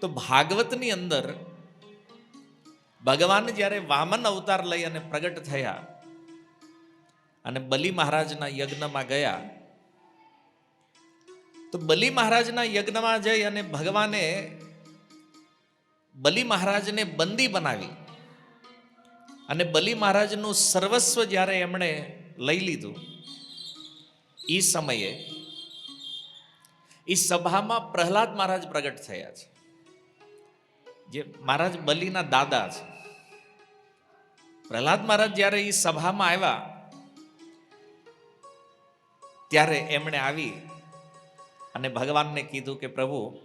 તો ભાગવતની અંદર ભગવાન જ્યારે વામન અવતાર લઈ અને પ્રગટ થયા અને બલિ મહારાજના યજ્ઞમાં ગયા, તો બલિ મહારાજના યજ્ઞમાં જઈ અને ભગવાને બલિ મહારાજને બંદી બનાવી અને બલિ મહારાજનું સર્વસ્વ જ્યારે એમણે લઈ લીધું એ સમયે એ સભામાં પ્રહલાદ મહારાજ પ્રગટ થયા છે. જે મહારાજ બલિના દાદા છે. પ્રહલાદ મહારાજ જ્યારે એ સભામાં આવ્યા, ત્યારે એમણે આવી અને ભગવાનને કીધું કે, પ્રભુ,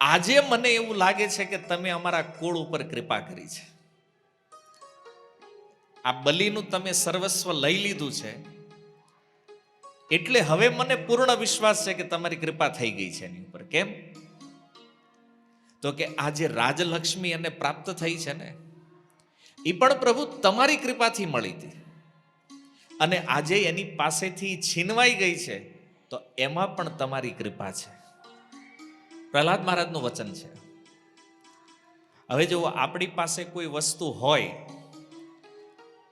આજે મને એવું લાગે છે કે તમે અમારા કુળ ઉપર કૃપા કરી છે. આ બલિનું તમે સર્વસ્વ લઈ લીધું છે. એટલે હવે મને પૂર્ણ વિશ્વાસ છે કે તમારી કૃપા થઈ ગઈ છે એની ઉપર. કેમ? તો કે આજે રાજલક્ષ્મી એને પ્રાપ્ત થઈ છે ને એ પણ પ્રભુ તમારી કૃપાથી મળી હતી. અને આજે એની પાસેથી છીનવાઈ ગઈ છે, તો એમાં પણ તમારી કૃપા છે. પ્રહલાદ મહારાજનું વચન છે. હવે જો આપણી પાસે કોઈ વસ્તુ હોય,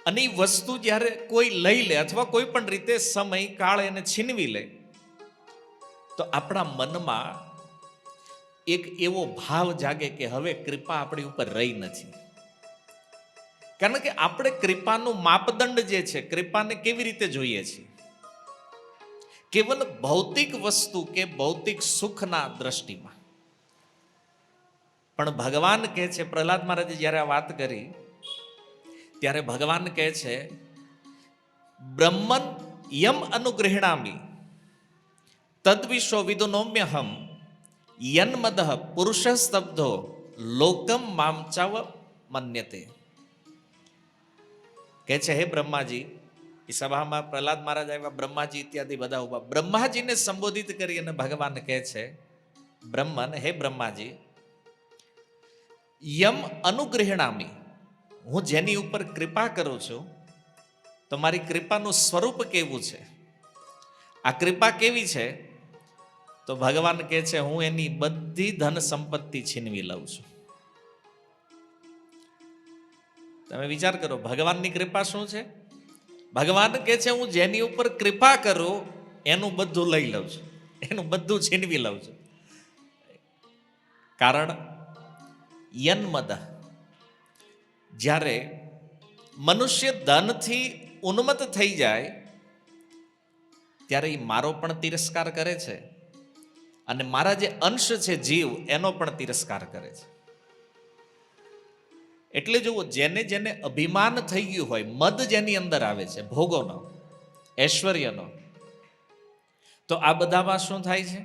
અને એ વસ્તુ જ્યારે કોઈ લઈ લે અથવા કોઈ પણ રીતે સમય, કાળ એને છીનવી લે, તો આપણા મનમાં એક એવો ભાવ જાગે કે હવે કૃપા આપણી ઉપર રહી નથી. કારણ કે આપણે કૃપાનું માપદંડ જે છે, કૃપાને કેવી રીતે જોઈએ છીએ? કેવલ ભૌતિક વસ્તુ કે ભૌતિક સુખના દ્રષ્ટિમાં. પણ ભગવાન કહે છે, પ્રહલાદ મહારાજે જ્યારે આ વાત કરી, ત્યારે ભગવાન કહે છે, બ્રહ્મન યમ અનુગ્રહણામી તદ્વિશ્વ વિદુનોમ્યહમ યન્મદ પુરુષ સ્તબ્ધો લોકમ મામચાવ મન્યતે. કહે છે, હે બ્રહ્માજી એ સભામાં પ્રહલાદ મહારાજ આવ્યા, બ્રહ્માજી ઇત્યાદિ બધા ઊભા. બ્રહ્માજીને સંબોધિત કરી અને ભગવાન કહે છે, બ્રહ્મન, હે બ્રહ્માજી, યમ અનુગ્રહણામી હું જેની ઉપર કૃપા કરું છું તો મારી કૃપાનું સ્વરૂપ કેવું છે? આ કૃપા કેવી છે? તો ભગવાન કહે છે, હું એની બધી ધન સંપત્તિ છીનવી લઉં છું. તમે વિચાર કરો, ભગવાનની કૃપા શું છે? ભગવાન કહે છે, હું જેની ઉપર કૃપા કરું, એનું બધું લઈ લઉં છું. એનું બધું છીનવી લઉં છું. કારણ યન્મદ જ્યારે મનુષ્ય ધનથી ઉન્મત થઈ જાય, ત્યારે એ મારો પણ તિરસ્કાર કરે છે. અને મારા જે અંશ છે જીવ, એનો પણ તિરસ્કાર કરે છે. એટલે જુઓ, જેને જેને અભિમાન થઈ ગયું હોય, મદ જેની અંદર આવે છે, ભોગોનો, ઐશ્વર્યનો, તો આ બધામાં શું થાય છે?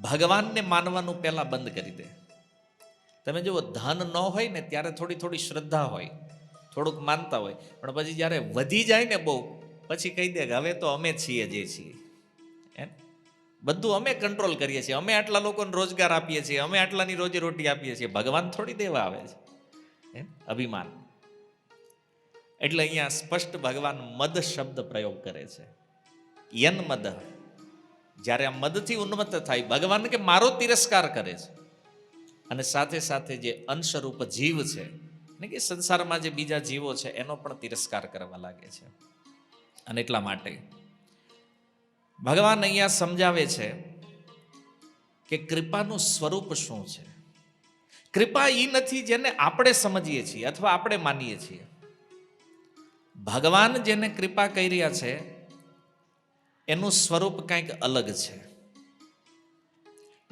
ભગવાનને માનવાનું પહેલા બંધ કરી દે. તમે જુઓ, ધન ન હોય ને ત્યારે થોડી થોડી શ્રદ્ધા હોય, થોડુંક માનતા હોય, પણ પછી જ્યારે વધી જાય ને બહુ, પછી કહી દે કે હવે તો અમે છીએ જે છીએ. બધું અમે કંટ્રોલ કરીએ છીએ. અમે આટલા લોકોને રોજગાર આપીએ છીએ. અમે આટલાની રોજી રોટી આપીએ છીએ. ભગવાન થોડી દેવા આવે છે. અભિમાન. એટલે અહીંયા સ્પષ્ટ ભગવાન મદ શબ્દ પ્રયોગ કરે છે. યન મદ. જ્યારે આ મદથી ઉન્મત્ત થાય, ભગવાન કે મારો તિરસ્કાર કરે છે. અને સાથે સાથે જે અંશરૂપ જીવ છે ને કે સંસારમાં જે બીજા જીવો છે, એનો પણ તિરસ્કાર કરવા લાગે છે. અને એટલા માટે ભગવાન અહીંયા સમજાવે છે કે કૃપાનું સ્વરૂપ શું છે? કૃપા એ નથી જેને આપણે સમજીએ છીએ અથવા આપણે માનીએ છીએ. ભગવાન જેને કૃપા કરી રહ્યા છે, એનું સ્વરૂપ કંઈક અલગ છે.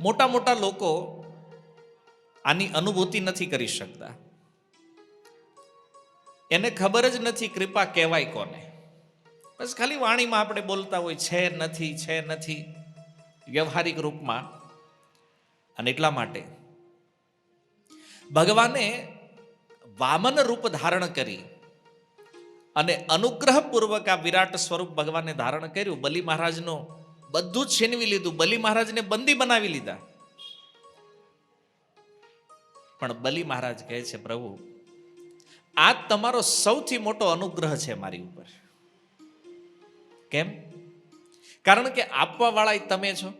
મોટા મોટા લોકો આની અનુભૂતિ નથી કરી શકતા. એને ખબર જ નથી કૃપા કહેવાય કોને. બસ ખાલી વાણીમાં આપણે બોલતા હોય છે નથી છે નથી. વ્યવહારિક રૂપમાં અને એટલા માટે ભગવાને વામન રૂપ ધારણ કરી અને અનુગ્રહપૂર્વક આ વિરાટ સ્વરૂપ ભગવાને ધારણ કર્યું. બલિ મહારાજનું બધું જ છીનવી લીધું. બલિ મહારાજને બંદી બનાવી લીધા. પણ બલિ મહારાજ કહે છે, પ્રભુ, આ તમારો સૌથી મોટો અનુગ્રહ છે મારી ઉપર. કેમ? કારણ કે આપવા વાળા તમે છો.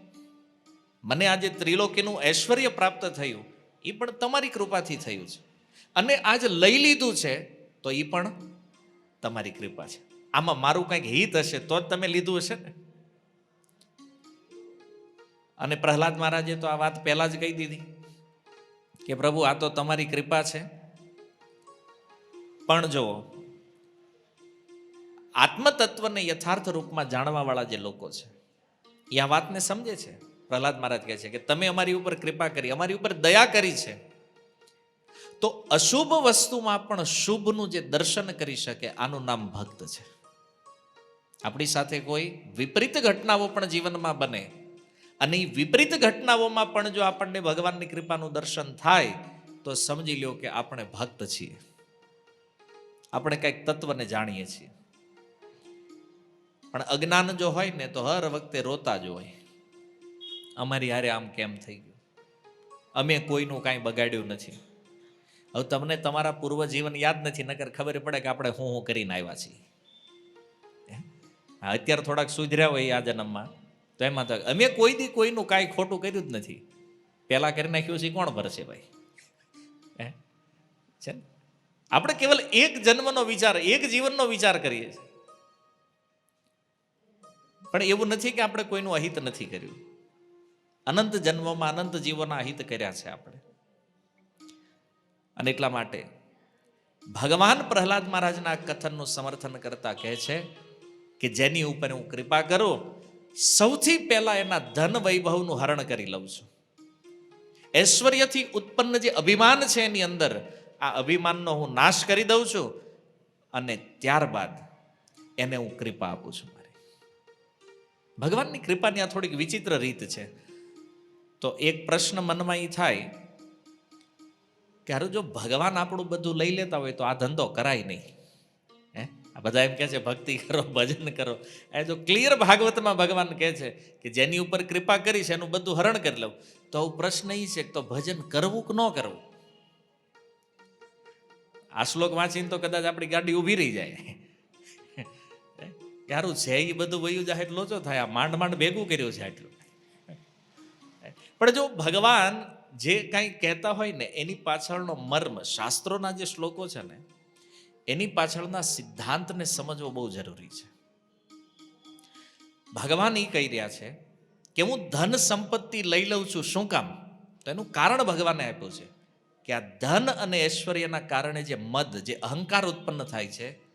મને આજે ત્રિલોકીનું ઐશ્વર્ય પ્રાપ્ત થયું એ પણ તમારી કૃપાથી થયું છે. અને આજ લઈ લીધું છે, તો એ પણ તમારી કૃપા છે. આમાં મારું કંઈક હિત હશે, તો જ તમે લીધું હશે ને? અને પ્રહલાદ મહારાજે તો આ વાત પહેલા જ કહી દીધી, કે પ્રભુ, આ તો તમારી કૃપા છે. પણ જો આત્મતત્વને યથાર્થ રૂપમાં જાણવાવાળા જે લોકો છે, એ આ વાતને સમજે છે? પ્રહલાદ મહારાજ કહે છે કે તમે અમારી ઉપર કૃપા કરી, અમારી ઉપર દયા કરી છે. તો અશુભ વસ્તુમાં પણ શુભનું જે દર્શન કરી શકે, આનું નામ ભક્ત છે. આપણી સાથે કોઈ વિપરીત ઘટનાઓ પણ જીવનમાં બને અને એ વિપરીત ઘટનાઓમાં પણ જો આપણને ભગવાનની કૃપાનું દર્શન થાય, તો સમજી લો કે આપણે ભક્ત છીએ. આપણે કંઈક તત્વને જાણીએ છીએ. પણ અજ્ઞાન જો હોય ને તો હર વખતે રોતા જ હોય. અમારી હારે આમ કેમ થઈ ગયું? અમે કોઈનું કાંઈ બગાડ્યું નથી. હવે તમને તમારા પૂર્વ જીવન યાદ નથી, નકર ખબર પડે કે આપણે હું હું કરીને આવ્યા છીએ. અત્યારે થોડાક સુધર્યા હોય આ જન્મમાં. તો એમાં તો અમે કોઈ દી કોઈનું કાંઈ ખોટું કર્યું જ નથી. પહેલાં કરી નાખ્યું છે, કોણ ભરશે ભાઈ? હે? છે? આપણે કેવલ એક જન્મનો વિચાર, એક જીવનનો વિચાર કરીએ છીએ. પણ એવું નથી કે આપણે કોઈનું અહિત નથી કર્યું. અનંત જન્મમાં અનંત જીવોના અહિત કર્યા છે આપણે. અને એટલા માટે ભગવાન પ્રહલાદ મહારાજના કથનનું સમર્થન કરતા કહે છે કે જેની ઉપર હું કૃપા કરું, સૌથી પહેલા એના ધન વૈભવનું હરણ કરી લઉં છું. ઐશ્વર્યથી ઉત્પન્ન જે અભિમાન છે એની અંદર, આ અભિમાનનો હું નાશ કરી દઉં છું અને ત્યારબાદ એને હું કૃપા આપું છું. ભગવાનની કૃપાની આ થોડીક વિચિત્ર રીત છે. તો એક પ્રશ્ન મનમાં એ થાય કે હારું જો ભગવાન આપણું બધું લઈ લેતા હોય તો આ ધંધો કરાય નહીં. હે? આ બધા એમ કહે છે, ભક્તિ કરો, ભજન કરો. એ જો ક્લિયર ભાગવતમાં ભગવાન કહે છે કે જેની ઉપર કૃપા કરી છે એનું બધું હરણ કરી લઉં. તો આવું પ્રશ્ન એ છે તો ભજન કરવું કે ન કરવું? આ શ્લોક વાંચીને તો કદાચ આપણી ગાડી ઊભી રહી જાય. યારું છે એ બધું વયું જાય એટલો ઓછો થાય. માંડ માંડ ભેગું કર્યું છે આટલું. પણ જો ભગવાન જે કાંઈ કહેતા હોય ને, એની પાછળનો મર્મ, શાસ્ત્રોના જે શ્લોકો છે ને, એની પાછળના સિદ્ધાંતને સમજવો બહુ જરૂરી છે. ભગવાન એ કહી રહ્યા છે કે હું ધન સંપત્તિ લઈ લઉં છું. શું કામ? તો એનું કારણ ભગવાને આપ્યું છે કે આ ધન અને ઐશ્વર્યના કારણે જે મદ, જે અહંકાર ઉત્પન્ન થાય છે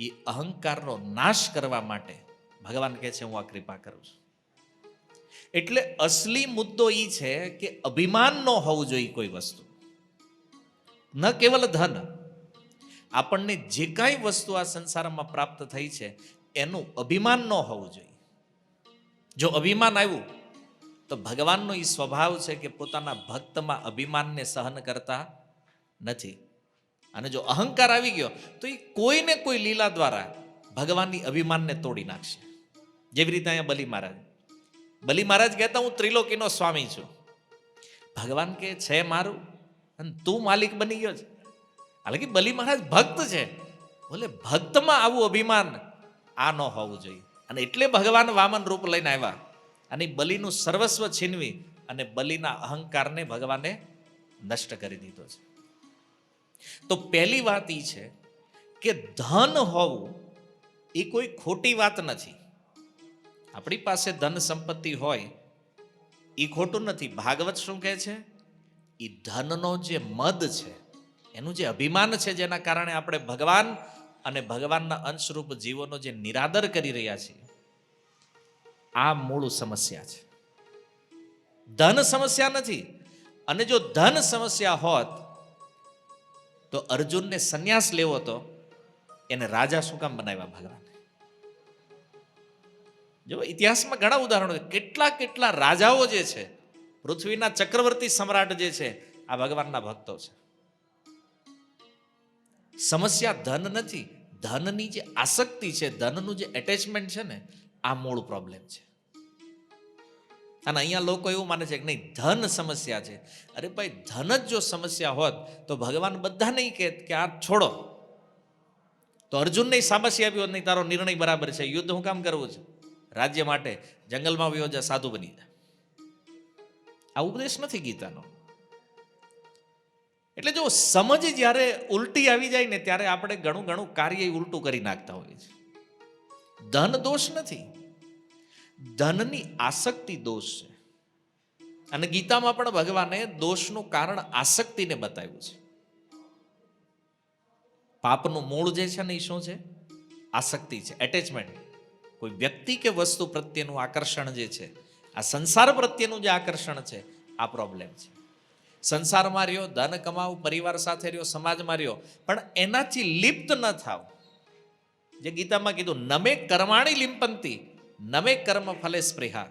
એ અહંકારનો નાશ કરવા માટે ભગવાન કહે છે, હું આ કૃપા કરું છું. એટલે અસલી મુદ્દો એ છે કે અભિમાન ન હોવું જોઈએ કોઈ વસ્તુ. ન કેવલ ધન, આપણને જે કાંઈ વસ્તુ આ સંસારમાં પ્રાપ્ત થઈ છે, એનું અભિમાન ન હોવું જોઈએ. જો અભિમાન આવ્યું, તો ભગવાનનો એ સ્વભાવ છે કે પોતાના ભક્તમાં અભિમાનને સહન કરતા નથી. અને જો અહંકાર આવી ગયો, તો એ કોઈને કોઈ લીલા દ્વારા ભગવાનની અભિમાનને તોડી નાખશે. જેવી રીતે અહીંયા બલિ મહારાજ. બલિ મહારાજ કહેતા, હું ત્રિલોકીનો સ્વામી છું. ભગવાન કે છે મારું, અને તું માલિક બની ગયો છે. હાલાકી બલિ મહારાજ ભક્ત છે. બોલે, ભક્તમાં આવું અભિમાન આ ન હોવું જોઈએ. અને એટલે ભગવાન વામન રૂપ લઈને આવ્યા. અને બલિનું સર્વસ્વ છીનવી અને બલિના અહંકારને ભગવાને નષ્ટ કરી દીધો છે. તો પહેલી વાત એ છે કે ધન હોવું એ કોઈ ખોટી વાત નથી. આપણી પાસે ધન સંપત્તિ હોય એ ખોટું નથી. ભાગવત શું કહે છે? એ ધનનો જે મદ છે, એનું જે અભિમાન છે, જેના કારણે આપણે ભગવાન અને ભગવાનના અંશરૂપ જીવોનો જે નિરાદર કરી રહ્યા છીએ, આ મૂળ સમસ્યા છે. ધન સમસ્યા નથી. અને જો ધન સમસ્યા હોત તો અર્જુનને સંન્યાસ લેવો તો એને રાજા શું કામ બનાવ્યા ભગવાન? જો ઇતિહાસમાં ઘણા ઉદાહરણો છે. કેટલા કેટલા રાજાઓ જે છે, પૃથ્વીના ચક્રવર્તી સમ્રાટ જે છે, આ ભગવાનના ભક્તો છે. સમસ્યા ધન નથી. ધનની જે આસક્તિ છે, ધનનું જે એટેચમેન્ટ છે ને, આ મૂળ પ્રોબ્લેમ છે. અને અહીંયા લોકો એવું માને છે કે નહીં, ધન સમસ્યા છે. અરે ભાઈ, ધન જ જો સમસ્યા હોત તો ભગવાન બધા નહીં કહે કે આ છોડો. તો અર્જુનને આવી આપ્યો નહીં, તારો નિર્ણય બરાબર છે. યુદ્ધ હું કામ કરવું છે? રાજ્ય માટે જંગલમાં વિયોજા સાધુ બની જાય આ ઉપદેશ નથી ગીતાનો. એટલે જો સમજ જ્યારે ઉલટી આવી જાય ને, ત્યારે આપણે ઘણું ઘણું કાર્ય ઉલટું કરી નાખતા હોઈએ છીએ. ધન દોષ નથી. ધનની આસક્તિ દોષ છે. અને ગીતામાં પણ ભગવાને દોષનું કારણ આસક્તિને બતાવ્યું છે. પાપનું મૂળ જે છે ને એ શું છે? આસક્તિ છે. એટેચમેન્ટ કોઈ વ્યક્તિ કે વસ્તુ પ્રત્યેનું આકર્ષણ જે છે, આ સંસાર પ્રત્યેનું જે આકર્ષણ છે, આ પ્રોબ્લેમ છે. સંસારમાં રહ્યો, ધન કમાવ, પરિવાર સાથે રહ્યો, સમાજમાં રહ્યો, પણ એનાથી લિપ્ત ન થાવ. જે ગીતામાં કીધું, નમે કર્માણી લિંપંતી નમે કર્મ ફલે સ્પૃહા.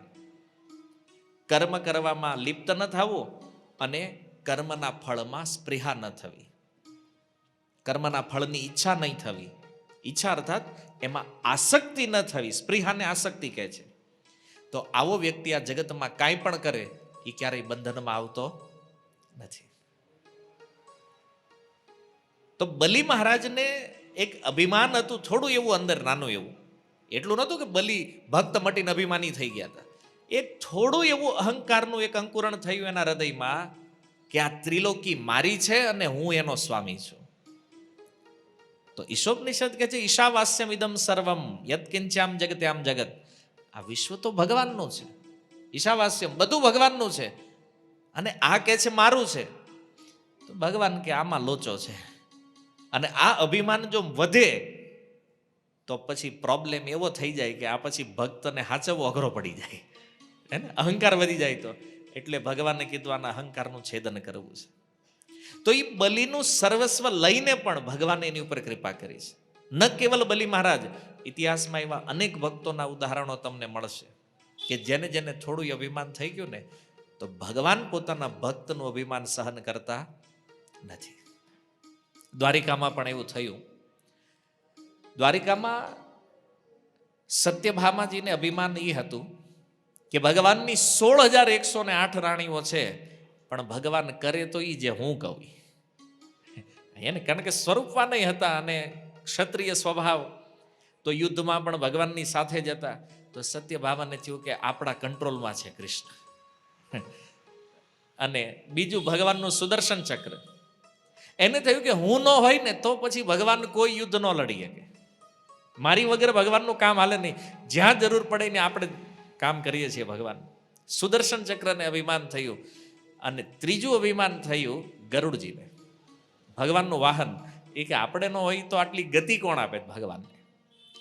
કર્મ કરવામાં લિપ્ત ન થવું અને કર્મના ફળમાં સ્પૃહા ન થવી. કર્મના ફળની ઈચ્છા નહીં થવી. ઈચ્છા અર્થાત એમાં આસક્તિ ન થવી. સ્પૃહાને આસક્તિ કહે છે. તો આવો વ્યક્તિ આ જગતમાં કાંઈ પણ કરે, એ ક્યારેય બંધનમાં આવતો નથી. તો બલી મહારાજને એક અભિમાન હતું, થોડું એવું અંદર, નાનું એવું. એટલું નહોતું કે બલી, ભક્ત મટીને અભિમાની થઈ ગયા હતા. એક થોડું એવું અહંકારનું એક અંકુરણ થયું એના હૃદયમાં કે આ ત્રિલોકી મારી છે અને હું એનો સ્વામી છું. તો ઈશોપનિષદ કે છે, ઈશાવાસ્યમ ઇદમ સર્વમ યત્કિંચ્યામ જગતે આમ જગત. આ વિશ્વ તો ભગવાનનું છે. ઈશાવાસ્યમ બધું ભગવાનનું છે. અને આ કે છે, મારું છે. તો ભગવાન કે, આમાં લોચો છે. અને આ અભિમાન જો વધે તો પછી પ્રોબ્લેમ એવો થઈ જાય કે આ પછી ભક્તને હાચવવો અઘરો પડી જાય. હે ને? અહંકાર વધી જાય તો. એટલે ભગવાને કીધું આના અહંકારનું છેદન કરવું છે. તો એ બલિનું સર્વસ્વ લઈને પણ ભગવાને એની ઉપર કૃપા કરી છે. ન કેવલ બલિ મહારાજ, ઇતિહાસમાં એવા અનેક ભક્તોના ઉદાહરણો તમને મળશે કે જેને જેને થોડું અભિમાન થઈ ગયું ને, તો ભગવાન પોતાના ભક્તનું અભિમાન સહન કરતા નથી. દ્વારિકામાં પણ એવું થયું દ્વારિકામાં સત્યભામાજીને અભિમાન એ હતું કે ભગવાનની સોળ હજાર એકસો ને આઠ રાણીઓ છે, પણ ભગવાન કરે તો એ જે હું કહું એને કારણ કે સ્વરૂપવાન હતા અને ક્ષત્રિય સ્વભાવ. તો યુદ્ધમાં પણ ભગવાનની સાથે જ હતા. તો સત્યભામાને થયું કે આપણા કંટ્રોલમાં છે કૃષ્ણ. અને બીજું ભગવાનનું સુદર્શન ચક્ર. એને થયું કે હું ન હોય ને તો પછી ભગવાન કોઈ યુદ્ધ ન લડી શકે. મારી વગર ભગવાનનું કામ હાલે નહીં. જ્યાં જરૂર પડે ને આપણે કામ કરીએ છીએ ભગવાન. સુદર્શન ચક્રને અભિમાન થયું અને ત્રીજું અભિમાન થયું ગરુડજીને. ભગવાનનું વાહન, એ કે આપણે ન હોય તો આટલી ગતિ કોણ આપે ભગવાનને?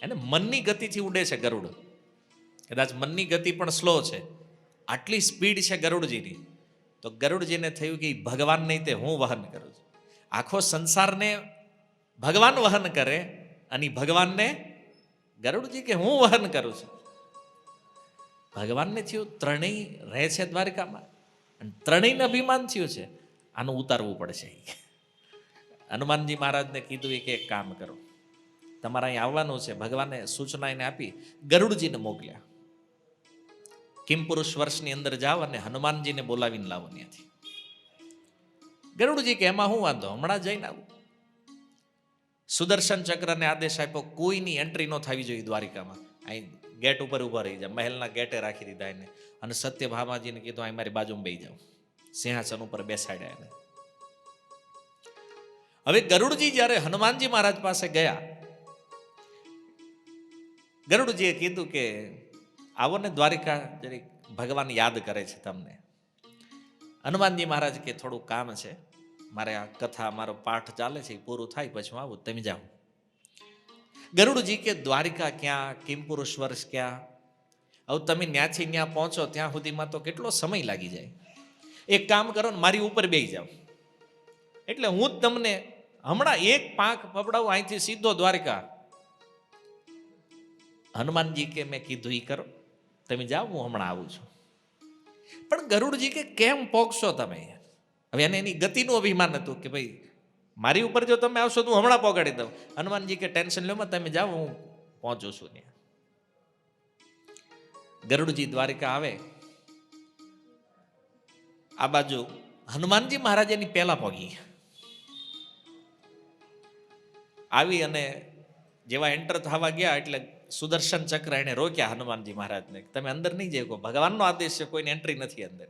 એને મનની ગતિથી ઉડે છે ગરુડ. કદાચ મનની ગતિ પણ સ્લો છે. આટલી સ્પીડ છે ગરુડજીની. તો ગરુડજીને થયું કે ભગવાન નહીં તે હું વહન કરું છું. આખો સંસારને ભગવાન વહન કરે અને ભગવાનને ગરુડજી કે હું વહન કરું છું? ભગવાનને થયું ત્રણેય રહે છે દ્વારિકામાં. અને ત્રણેયને અભિમાન થયું છે. આનું ઉતારવું પડશે હનુમાનજી મહારાજને કીધું કે એક કામ કરો. તમારે અહીં આવવાનું છે. ભગવાને સૂચના એને આપી. ગરુડજીને મોકલ્યા. કિમ પુરુષ વર્ષની અંદર જાઓ અને હનુમાનજીને બોલાવીને લાવો ત્યાંથી. ગરુડજી કે, એમાં હું વાંધો? હમણાં જઈને આવું. સુદર્શન ચક્રને આદેશ આપ્યો, કોઈની એન્ટ્રી ન થવી જોઈએ દ્વારિકામાં. અહીં ગેટ ઉપર ઊભા રહી જાય મહેલના ગેટે રાખી દીધા એને. અને સત્યભામાજીને કીધું અહીં મારી બાજુમાં બેસી જાઓ. સિંહાસન ઉપર બેસાડ્યા એને. હવે ગરુડજી જ્યારે હનુમાનજી મહારાજ પાસે ગયા, ગરુડજીએ કીધું કે, આવો ને દ્વારિકા, જરીક ભગવાન યાદ કરે છે તમને. હનુમાનજી મહારાજ કે, થોડું કામ છે. મારે આ કથા, મારો પાઠ ચાલે છે પૂરું થાય, પછી હું આવું, તમે જાઓ. ગરુડજી કે, દ્વારિકા ક્યાં? કિમ પુરુષ વર્ષ ક્યાં? હવે તમે ન્યાથી ત્યાં પહોંચો, ત્યાં સુધીમાં તો કેટલો સમય લાગી જાય. એક કામ કરો ને મારી ઉપર બેસી જાઓ. એટલે હું જ તમને હમણાં એક પાંખ પપડાવું અહીંથી સીધો દ્વારકા. હનુમાનજી કે, મેં કીધું એ કરો. તમે જાઓ, હું હમણાં આવું છું. પણ ગરુડજી કે, કેમ પોગશો તમે હવે એને એની ગતિનું અભિમાન હતું કે ભાઈ, મારી ઉપર જો તમે આવશો તો હું હમણાં પહોંચાડી દઉં. હનુમાનજી કે ટેન્શન લો તમે જાઓ, હું પહોંચું છું ત્યાં. ગરુડજી દ્વારિકા આવે. આ બાજુ હનુમાનજી મહારાજ એની પહેલા પહોંચી આવી અને જેવા એન્ટર થવા ગયા એટલે સુદર્શન ચક્ર એને રોક્યા હનુમાનજી મહારાજને તમે અંદર નહીં જઈ ભગવાનનો આદેશ છે, કોઈને એન્ટ્રી નથી અંદર.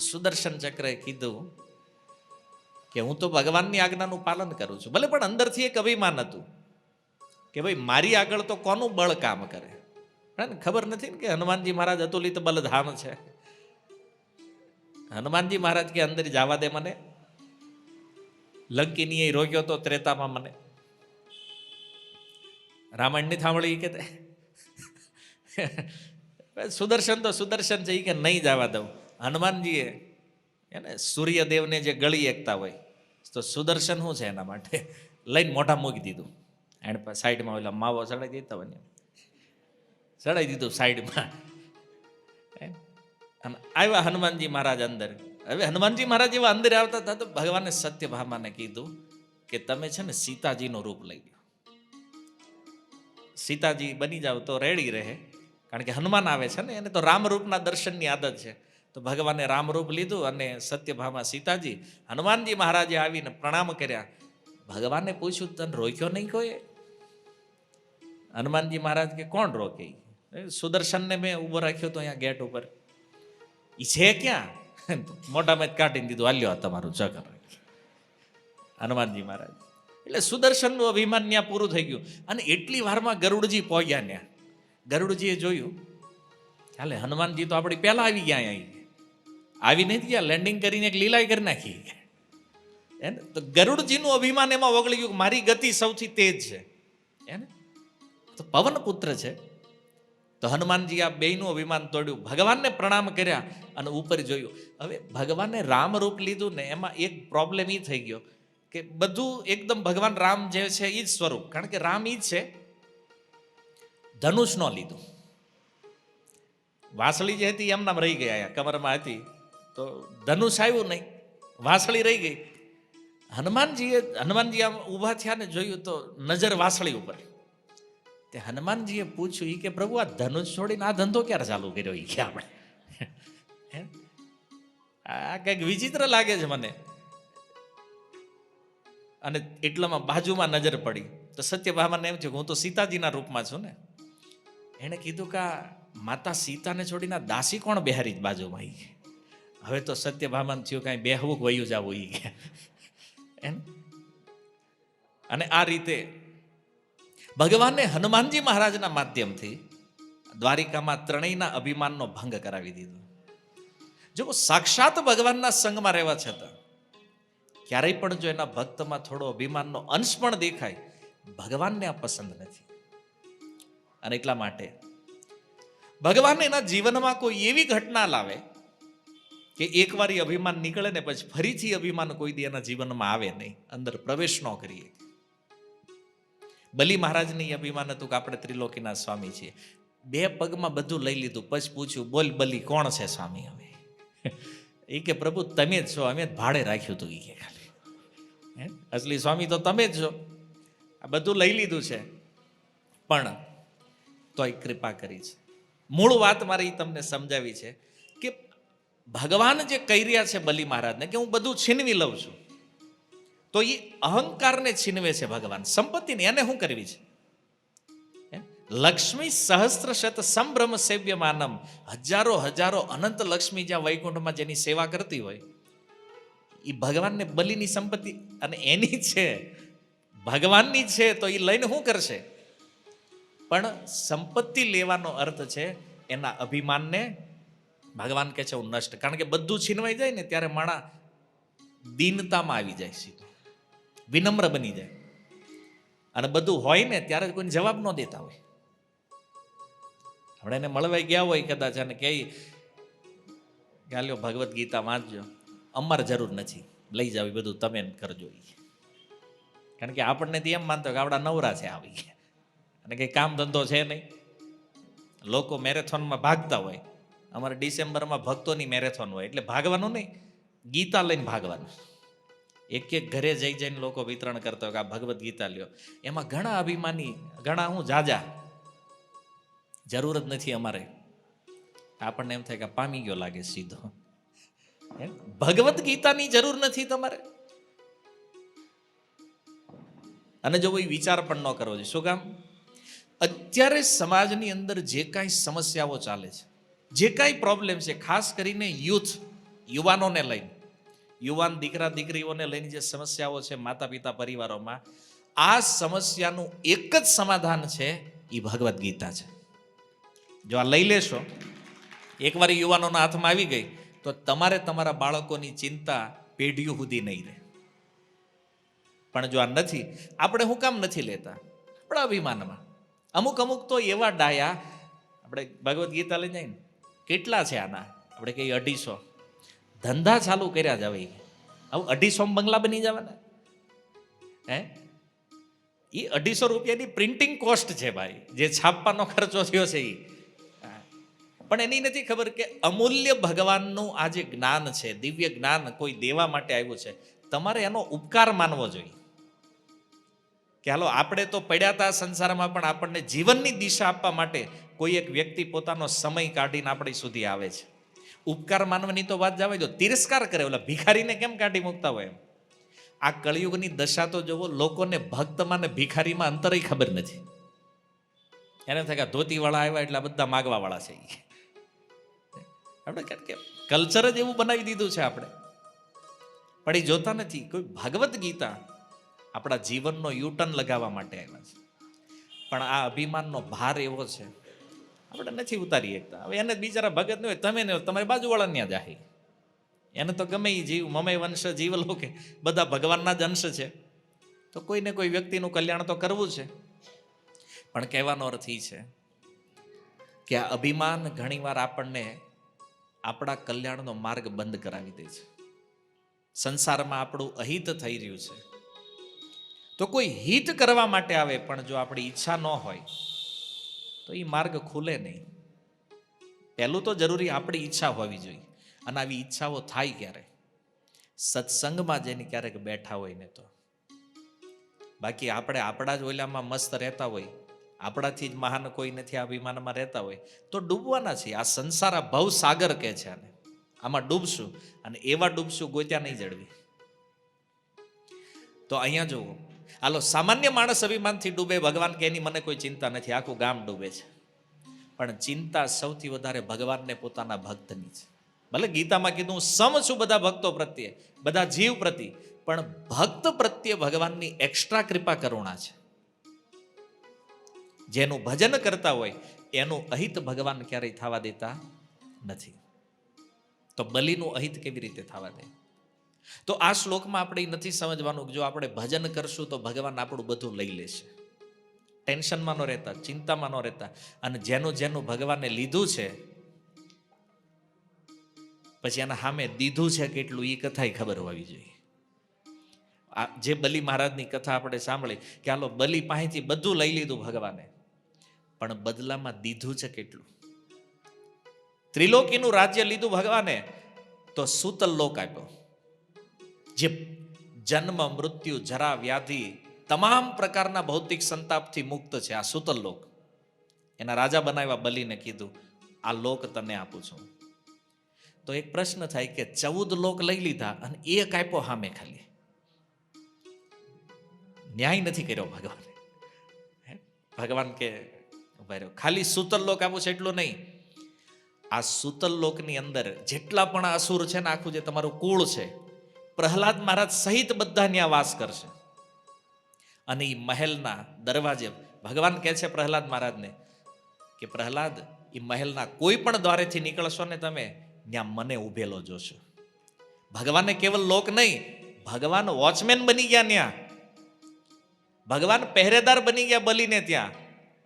સુદર્શન ચક્રએ કીધું કે હું તો ભગવાનની આજ્ઞાનું પાલન કરું છું. ભલે પણ અંદરથી એક અભિમાન હતું કે ભાઈ, મારી આગળ તો કોનું બળ કામ કરે? ને, ખબર નથી ને કે હનુમાનજી મહારાજ અતુલિત બલધામ છે. હનુમાનજી મહારાજ કે અંદર જવા દે મને. લંકીની એ રોક્યો તો ત્રેતામાં મને. રામાયણની થાંભળી કે સુદર્શન તો સુદર્શન છે કે નહીં જવા દઉં. હનુમાનજીએ એને સૂર્યદેવને જે ગળી એકતા હોય, તો સુદર્શન શું છે એના માટે? લઈને મોઢા મૂકી દીધું. પા- સાઈડમાં ઓલા માવો ચડાઈ દેતા હોય ચડાઈ દીધું સાઈડમાં. અને આવ્યા હનુમાનજી મહારાજ અંદર. હવે હનુમાનજી મહારાજ એવા અંદર આવતા હતા તો ભગવાને સત્યભામાને કીધું કે તમે છે ને સીતાજીનું રૂપ લઈ લો સીતાજી બની જાવ તો રેડી રહે. કારણ કે હનુમાન આવે છે ને, એને તો રામરૂપના દર્શનની આદત છે. તો ભગવાને રામરૂપ લીધું અને સત્યભામા સીતાજી હનુમાનજી મહારાજે આવીને પ્રણામ કર્યા. ભગવાને પૂછ્યું, તને રોક્યો નહીં કોઈ હનુમાનજી મહારાજ કે, કોણ રોકે? સુદર્શનને મેં ઊભો રાખ્યો તો અહીંયા ગેટ ઉપર. એ છે ક્યાં? મોટામાં જ કાઢીને દીધું, હાલ્યો તમારું ચક્ર હનુમાનજી મહારાજ. એટલે સુદર્શનનું અભિમાન ત્યાં પૂરું થઈ ગયું. અને એટલી વારમાં ગરુડજી પહોંચ્યા ત્યાં. ગરુડજીએ જોયું, ચાલે, હનુમાનજી તો આપણી પહેલાં આવી ગયા અહીંયા આવી નથી ગયા લેન્ડિંગ કરીને એક લીલાઈ કરી નાખી. હે તો ગરુડજીનું અભિમાન એમાં ઓગળી ગયું મારી ગતિ સૌથી તેજ છે. એને તો પવન પુત્ર છે. તો હનુમાનજી આ બેયનું અભિમાન તોડ્યું. ભગવાનને પ્રણામ કર્યા અને ઉપર જોયું. હવે ભગવાને રામ રૂપ લીધું ને એમાં એક પ્રોબ્લેમ એ થઈ ગયો કે બધું એકદમ ભગવાન રામ જે છે એ જ સ્વરૂપ. કારણ કે રામ એ જ છે. ધનુષ નો લીધું. વાસળી જે હતી એમનામ રહી ગયા, કમરમાં હતી. તો ધનુષ આવ્યું નહીં. વાસળી રહી ગઈ. હનુમાનજીએ, હનુમાનજી આમ ઊભા થયા ને જોયું તો નજર વાસળી ઉપર. તે હનુમાનજીએ પૂછ્યું એ કે પ્રભુ, આ ધનુષ છોડીને આ ધંધો ક્યારે ચાલુ કર્યો એ કે આપણે? આ કંઈક વિચિત્ર લાગે છે મને. અને એટલામાં બાજુમાં નજર પડી. તો સત્યભામાને એમ થયું હું તો સીતાજીના રૂપમાં છું ને. એણે કીધું કે માતા સીતાને છોડીને દાસી કોણ બેહારી બાજુમાં આવી. હવે તો સત્યભામાને થયું કાંઈ બેહવું વયું વયું જવું ઈ કે. એમ? અને આ રીતે ભગવાને હનુમાનજી મહારાજના માધ્યમથી દ્વારિકામાં ત્રણેયના અભિમાનનો ભંગ કરાવી દીધો. જો સાક્ષાત ભગવાનના સંગમાં રહેવા છતાં ક્યારેય પણ જો એના ભક્તમાં થોડો અભિમાનનો અંશ પણ દેખાય, ભગવાનને આ પસંદ નથી. અને એટલા માટે ભગવાન એના જીવનમાં કોઈ એવી ઘટના લાવે કે એકવાર એ અભિમાન નીકળે ને પછી ફરીથી અભિમાન કોઈ દી એના જીવનમાં આવે નહીં. અંદર પ્રવેશ ન કરીએ. બલી મહારાજને અભિમાન હતું કે આપણે ત્રિલોકીના સ્વામી છીએ. બે પગમાં બધું લઈ લીધું, પછી પૂછ્યું, બોલ બલી, કોણ છે સ્વામી હવે? એ કે, પ્રભુ, તમે જ છો, અમે જ ભાડે રાખ્યું હતું એ કે ખાલી? અસલી સ્વામી તો તમે જ છો. આ બધું લઈ લીધું છે. પણ તોય કૃપા કરી છે. મૂળ વાત મારી તમને સમજાવી છે. ભગવાન જે કહી રહ્યા છે બલિ મહારાજને કે હું બધું છીનવી લઉં છું, તો એ અહંકારને છીનવે છે ભગવાન. સંપત્તિને એને શું કરવી છે? લક્ષ્મી સહસ્ત્ર શત સંભ્રમ સેવ્ય માનમ હજારો હજારો અનંત લક્ષ્મી જ્યાં વૈકુંઠમાં જેની સેવા કરતી હોય એ ભગવાનને બલિની સંપત્તિ અને એની છે, ભગવાનની છે, તો એ લઈને શું કરશે? પણ સંપત્તિ લેવાનો અર્થ છે એના અભિમાનને ભગવાન કહે છે, હું નષ્ટ. કારણ કે બધું છીનવાઈ જાય ને, ત્યારે માણા દીનતામાં આવી જાય સીધો વિનમ્ર બની જાય. અને બધું હોય ને, ત્યારે કોઈને જવાબ ન દેતા હોય. હમણાં એને મળવાઈ ગયા હોય કદાચ અને કહે ગાલ્યો ભગવદ્ ગીતા વાંચજો. અમારે જરૂર નથી. લઈ જાવ બધું તમે એમ કરજો. કારણ કે આપણને તો એમ માનતો કે આપણા નવરા છે આવી. અને કંઈ કામ ધંધો છે નહીં. લોકો મેરેથોનમાં ભાગતા હોય. અમારે ડિસેમ્બરમાં ભક્તોની મેરેથોન હોય, એટલે ભાગવાનું નહીં, ગીતા લઈને ભાગવાનું. એક એક ઘરે જઈ જઈને લોકો વિતરણ કરતા હોય કે આ ભગવદ્ ગીતા લ્યો. એમાં ઘણા અભિમાની, ઘણા હું જાજા. જરૂર જ નથી અમારે. આપણને એમ થાય કે પામી ગયો લાગે સીધો? ભગવદ્ ગીતાની જરૂર નથી તમારે. અને જો કોઈ વિચાર પણ ન કરવો જોઈએ. શું કામ? અત્યારે સમાજની અંદર જે કાંઈ સમસ્યાઓ ચાલે છે જે કાંઈ પ્રોબ્લેમ છે, ખાસ કરીને યુથ, યુવાનોને લઈને. યુવાન દીકરા, દીકરીઓને લઈને જે સમસ્યાઓ છે માતા પિતા પરિવારોમાં, આ સમસ્યાનું એક જ સમાધાન છે એ ભગવદ્ ગીતા છે. જો આ લઈ લેશો, એકવાર યુવાનોના હાથમાં આવી ગઈ, તો તમારે તમારા બાળકોની ચિંતા પેઢીઓ સુધી નહીં રહે. પણ જો આ નથી, આપણે હું કામ નથી લેતા? આપણા અભિમાનમાં. અમુક અમુક તો એવા ડાયા, આપણે ભગવદ્ ગીતા લઈ જાય ને કેટલા છે આના? આપણે કહીએ અઢીસો. ધંધા ચાલુ કર્યા જ હવે. આવું અઢીસો બંગલા બની જવાના? હે? એ અઢીસો રૂપિયાની પ્રિન્ટિંગ કોસ્ટ છે ભાઈ. જે છાપવાનો ખર્ચો થયો છે એ પણ એની નથી ખબર કે અમૂલ્ય ભગવાનનું આ જે જ્ઞાન છે, દિવ્ય જ્ઞાન કોઈ દેવા માટે આવ્યું છે, તમારે એનો ઉપકાર માનવો જોઈએ. કે હાલો, આપણે તો પડ્યા હતા સંસારમાં, પણ આપણને જીવનની દિશા આપવા માટે કોઈ એક વ્યક્તિ પોતાનો સમય કાઢીને આપણી સુધી આવે છે. ઉપકાર માનવાની તો વાત જવા જો, તિરસ્કાર કરે, ઓલા ભિખારીને કેમ કાઢી મૂકતા હોય એમ? આ કળિયુગની દશા તો જોવો લોકોને ભક્તમાં ને ભિખારીમાં અંતરય ખબર નથી. એને થાય કે ધોતીવાળા આવ્યા એટલે બધા માગવાવાળા છે આપણે કારણ કે કલ્ચર જ એવું બનાવી દીધું છે આપણે. પણ એ જોતા નથી. કોઈ ભગવદ્ ગીતા આપણા જીવનનો યુટર્ન લગાવવા માટે આવ્યા છે. પણ આ અભિમાનનો ભાર એવો છે, આપણે નથી ઉતારી શકતા. હવે એને બિચારા ભગત નહીં હોય, તમે નહીં તમારી બાજુવાળા ત્યાં જાહી એને તો ગમે એ જીવ, મમે વંશ જીવ લોકે બધા ભગવાનના જ અંશ છે. તો કોઈને કોઈ વ્યક્તિનું કલ્યાણ તો કરવું છે. પણ કહેવાનો અર્થ એ છે કે આ અભિમાન ઘણીવાર આપણને આપણા કલ્યાણનો માર્ગ બંધ કરાવી દે છે. સંસારમાં આપણું અહિત થઈ રહ્યું છે. તો કોઈ હિત કરવા માટે આવે પણ જો આપણી ઈચ્છા ન હોય, તો એ માર્ગ ખુલે નહીં. પહેલું તો જરૂરી આપણી ઈચ્છા હોવી જોઈએ. અને આવી ઈચ્છાઓ થાય ક્યારે? સત્સંગમાં જઈને ક્યારેક બેઠા હોય ને તો. બાકી આપણે આપણા જ ઓલામાં મસ્ત રહેતા હોય, આપણાથી જ મહાન કોઈ નથી, આ અભિમાનમાં રહેતા હોય, તો ડૂબવાના છે. આ સંસાર ભવ સાગર કહે છે આને. આમાં ડૂબશું અને એવા ડૂબશું ગોત્યા નહીં જળવી તો અહીંયા જુઓ હાલો સામાન્ય માણસ અભિમાનથી ડૂબે, ભગવાન કે એની મને કોઈ ચિંતા નથી, આખું ગામ ડૂબે છે. પણ ચિંતા સૌથી વધારે ભગવાનને પોતાના ભક્તની છે. ભલે ગીતામાં કીધું, સમ છું બધા ભક્તો પ્રત્યે, બધા જીવ પ્રતિ, પણ ભક્ત પ્રત્યે ભગવાનની એક્સ્ટ્રા કૃપા કરુણા છે. જેનું ભજન કરતા હોય, એનું અહિત ભગવાન ક્યારેય થવા દેતા નથી. તો બલિનું અહિત કેવી રીતે થવા દે? તો આ શ્લોકમાં આપણે નથી સમજવાનું જો આપણે ભજન કરશું તો ભગવાન આપણું બધું લઈ લેશે. ટેન્શનમાં ન રહેતા, ચિંતામાં ન રહેતા. અને જેનું જેનું ભગવાને લીધું છે, પછી એના સામે દીધું છે કેટલું એ કથા ખબર હોવી જોઈએ. આ જે બલિ મહારાજની કથા આપણે સાંભળી કે હાલો બલિ પાસેથી બધું લઈ લીધું ભગવાને, પણ બદલામાં દીધું છે કેટલું? ત્રિલોકીનું રાજ્ય લીધું ભગવાને, તો સુતલ લોક આપ્યો. જે જન્મ, મૃત્યુ, જરા, વ્યાધિ તમામ પ્રકારના ભૌતિક સંતાપથી મુક્ત છે. આ સૂતલ લોક. એના રાજા બનાવ્યા બલિને કીધું, આ લોક તને આપું છું. તો એક પ્રશ્ન થાય કે ચૌદ લોક લઈ લીધા અને એક આપ્યો સામે ખાલી. ન્યાય નથી કર્યો ભગવાને. ભગવાન કે, ઊભા ખાલી સૂતલ લોક આપું છે એટલું નહીં. આ સૂતલ લોકની અંદર જેટલા પણ અસુર છે ને આખું જે તમારું કુળ છે પ્રહલાદ મહારાજ સહિત બધા ત્યાં વાસ કરશે. અને એ મહેલના દરવાજે ભગવાન કહે છે પ્રહલાદ મહારાજને કે પ્રહલાદ એ મહેલના કોઈ પણ દ્વારેથી નીકળશો ને તમે ત્યાં મને ઉભેલો જોશો. ભગવાને કેવલ લોક નહીં, ભગવાન વોચમેન બની ગયા ત્યાં ભગવાન પહેરેદાર બની ગયા બલીને ત્યાં.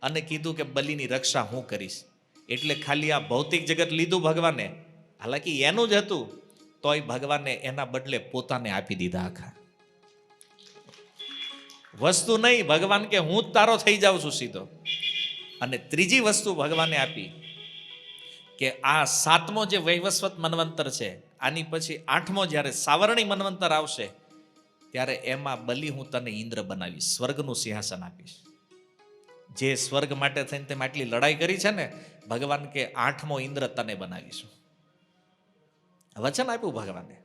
અને કીધું કે બલીની રક્ષા હું કરીશ. એટલે ખાલી આ ભૌતિક જગત લીધું ભગવાને. હાલાકી એનું જ હતું. તોય ભગવાને એના બદલે પોતાને આપી દીધા આખા. વસ્તુ નહીં, ભગવાન કે હું જ તારો થઈ જાઉં છું સીધો. અને ત્રીજી વસ્તુ ભગવાને આપી કે આ સાતમો જે વૈવસ્વત મનવંતર છે, આની પછી આઠમો જ્યારે સાવરણી મનવંતર આવશે, ત્યારે એમાં બલી હું તને ઇન્દ્ર બનાવીશ, સ્વર્ગનું સિંહાસન આપીશ. જે સ્વર્ગ માટે થઈને તેમ આટલી લડાઈ કરી છે ને, ભગવાન કે આઠમો ઇન્દ્ર તને બનાવીશું. વચન આપ્યું ભગવાને.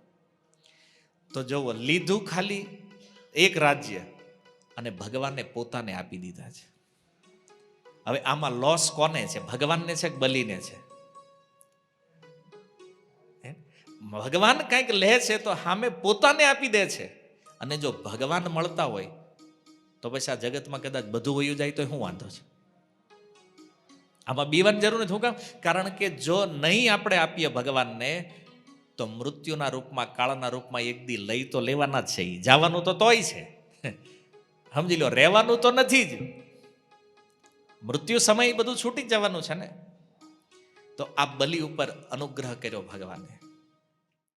તો જુઓ, લીધું ખાલી એક રાજ્ય અને ભગવાને પોતાને આપી દીધા છે. હવે આમાં લોસ કોને છે? ભગવાનને છે કે બલીને છે? હે? ભગવાન કંઈક લે છે તો સામે પોતાને આપી દે છે. અને જો ભગવાન મળતા હોય, તો પછી આ જગતમાં કદાચ બધું વયું જાય તો શું વાંધો છે? આમાં બીવાની જરૂર નથી શું કામ કારણ કે જો નહીં આપણે આપીએ ભગવાનને તો મૃત્યુના રૂપમાં, કાળના રૂપમાં એક દી લઈ તો લેવાના જ છે. જવાનું તો તોય છે. સમજી લો, રહેવાનું તો નથી જ. મૃત્યુ સમય બધું છૂટી જવાનું છે ને? તો આ બલિ ઉપર અનુગ્રહ કર્યો ભગવાને.